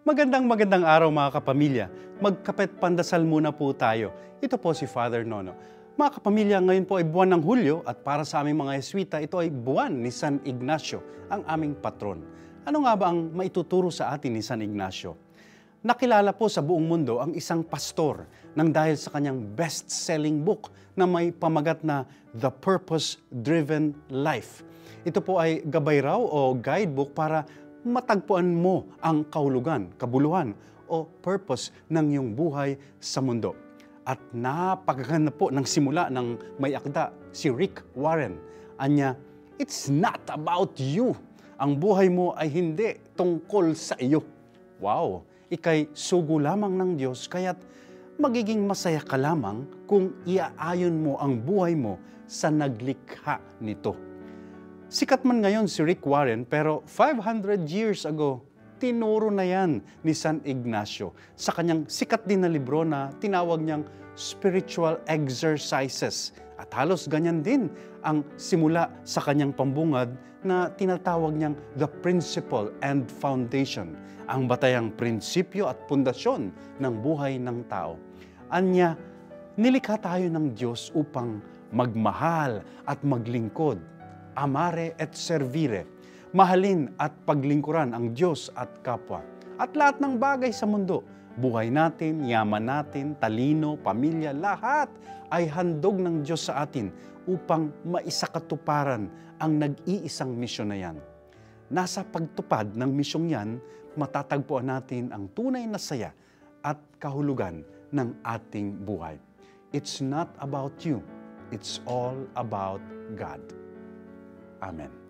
Magandang magandang araw mga kapamilya. Magkapet pandasal muna po tayo. Ito po si Father Nono. Mga kapamilya, ngayon po ay buwan ng Hulyo at para sa aming mga Eswita, ito ay buwan ni San Ignacio, ang aming patron. Ano nga ba ang maituturo sa atin ni San Ignacio? Nakilala po sa buong mundo ang isang pastor nang dahil sa kanyang best-selling book na may pamagat na The Purpose-Driven Life. Ito po ay gabay raw o guidebook para matagpuan mo ang kahulugan, kabuluhan o purpose ng iyong buhay sa mundo. At napakaganda po ng simula ng may akda, si Rick Warren. Anya, it's not about you. Ang buhay mo ay hindi tungkol sa iyo. Wow! Ikay sugo lamang ng Diyos, kaya't magiging masaya ka lamang kung iaayon mo ang buhay mo sa naglikha nito. Sikat man ngayon si Rick Warren pero 500 years ago, tinuro na yan ni San Ignacio sa kanyang sikat din na libro na tinawag niyang Spiritual Exercises. At halos ganyan din ang simula sa kanyang pambungad na tinatawag niyang The Principle and Foundation, ang batayang prinsipyo at pundasyon ng buhay ng tao. Anya, nilikha tayo ng Diyos upang magmahal at maglingkod amare et servire, mahalin at paglingkuran ang Diyos at kapwa. At lahat ng bagay sa mundo, buhay natin, yaman natin, talino, pamilya, lahat ay handog ng Diyos sa atin upang maisakatuparan ang nag-iisang misyon na yan. Nasa pagtupad ng misyong yan, matatagpuan natin ang tunay na saya at kahulugan ng ating buhay. It's not about you. It's all about God. Amen.